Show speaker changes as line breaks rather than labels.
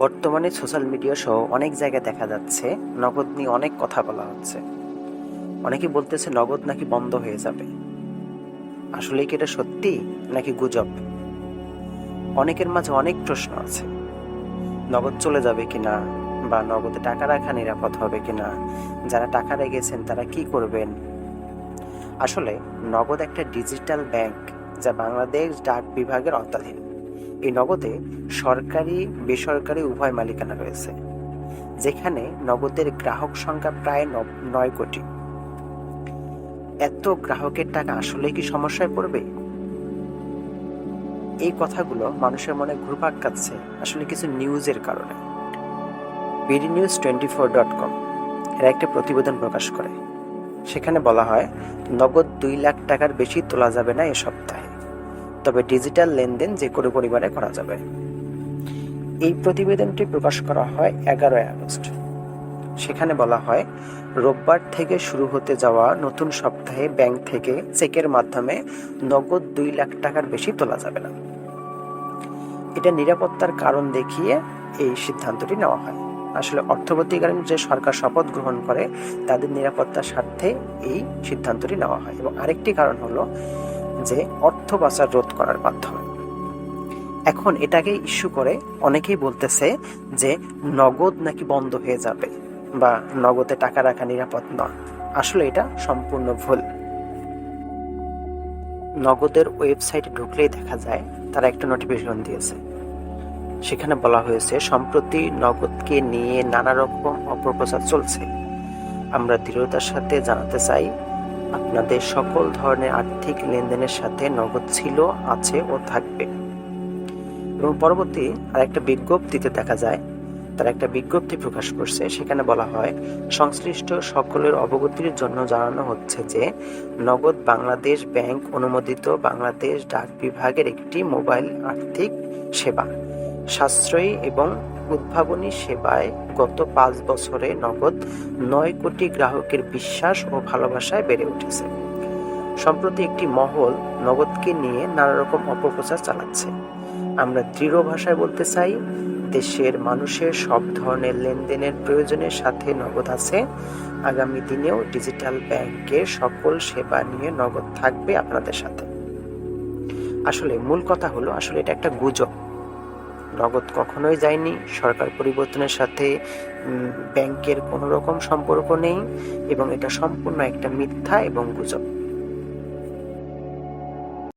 বর্তমানে social media সহ অনেক জায়গায় দেখা যাচ্ছে, নগদ নিয়ে অনেক কথা বলা হচ্ছে। অনেকে বলতেছে নগদ নাকি বন্ধ হয়ে যাবে। আসলে কি এটা সত্যি নাকি গুজব? অনেকের মাঝে অনেক প্রশ্ন আছে। নগদ চলে যাবে কিনা বা নগদে টাকা রাখা নিরাপদ হবে কিনা? যারা টাকা রেখেছেন তারা কি করবেন? আসলে নগদ একটা ডিজিটাল ব্যাংক যা বাংলাদেশ ডাক বিভাগের আওতাধীন এই নগদে সরকারি, বেসরকারি উভয় মালিকানা রয়েছে, যেখানে নগদের গ্রাহক সংখ্যা প্রায় নয় কোটি। এত গ্রাহকের টাকা আসলে কি সমস্যায় পড়বে? এই কথাগুলো মানুষের মনে ঘুরপাক কাটছে আসলে কিছু নিউজের কারণে। BD news twenty four dot com এরা একটা প্রতিবেদন প্রকাশ করে। সেখানে বলা হয়, নগদ দুই লাখ টাকার বেশি তোলা যাবে না এ সপ্তাহে। তবে ডিজিটাল লেনদেন যে কোনো পরিমাণে করা যাবে। এই প্রতিবেদনটি প্রকাশ করা হয় এগারোই আগস্ট। সেখানে বলা হয়, রোববার থেকে শুরু হতে যাওয়া নতুন সপ্তাহে ব্যাংক থেকে চেকের মাধ্যমে নগদ দুই লাখ টাকার বেশি তোলা যাবে না। এটা নিরাপত্তার কারণ দেখিয়ে এই সিদ্ধান্তটি নেওয়া হয়। আসলে অর্থবর্তীকালীন যে সরকার শপথ গ্রহণ করে, তাদের নিরাপত্তার স্বার্থে এই সিদ্ধান্তটি নেওয়া হয়। এবং আরেকটি কারণ হলো যে অর্থ পাচার রোধ করার মাধ্যমে। এখন এটাকে ইস্যু করে অনেকেই বলতেছে যে নগদ নাকি বন্ধ হয়ে যাবে বা নগদে টাকা রাখা নিরাপদ নয়। আসলে এটা সম্পূর্ণ ভুল। নগদের ওয়েবসাইটে ঢুকলেই দেখা যায় তারা একটা নোটিফিকেশন দিয়েছে। সেখানে বলা হয়েছে, সম্প্রতি নগদকে নিয়ে নানা রকম অপপ্রচার চলছে। আমরা দৃঢ়তার সাথে জানাতে চাই আপনাদের সকল ধরনের আর্থিক লেনদেনের সাথে নগদ ছিল, আছে ও থাকবে। এবং পরবর্তী আরেকটা বিজ্ঞপ্তিতে দেখা যায়, তারা একটা বিজ্ঞপ্তি প্রকাশ করছে, সেখানে বলা হয়, সংশ্লিষ্ট সকলের অবগতির জন্য জানানো হচ্ছে যে, নগদ বাংলাদেশ ব্যাংক অনুমোদিত বাংলাদেশ ডাক বিভাগের একটি মোবাইল আর্থিক সেবা। সাশ্রয়ী এবং উদ্ভাবনী সেবায় গত পাঁচ বছরে নগদ নয় কোটি গ্রাহকের বিশ্বাস ও ভালোবাসায় বেড়ে উঠেছে। সম্প্রতি একটি মহল নগদকে নিয়ে নানা রকম অপপ্রচার চালাচ্ছে। আমরা দৃঢ় ভাষায় বলতে চাই, দেশের মানুষের সব ধরনের লেনদেনের প্রয়োজনের সাথে নগদ আছে। আগামী দিনেও ডিজিটাল ব্যাংকের সকল সেবা নিয়ে নগদ থাকবে আপনাদের সাথে। আসলে মূল কথা হলো, আসলে এটা একটা গুজব। নগদ কখনোই যায়নি। সরকার পরিবর্তনের সাথে ব্যাংকের কোনো রকম সম্পর্ক নেই এবং এটা সম্পূর্ণ একটা মিথ্যা এবং গুজব।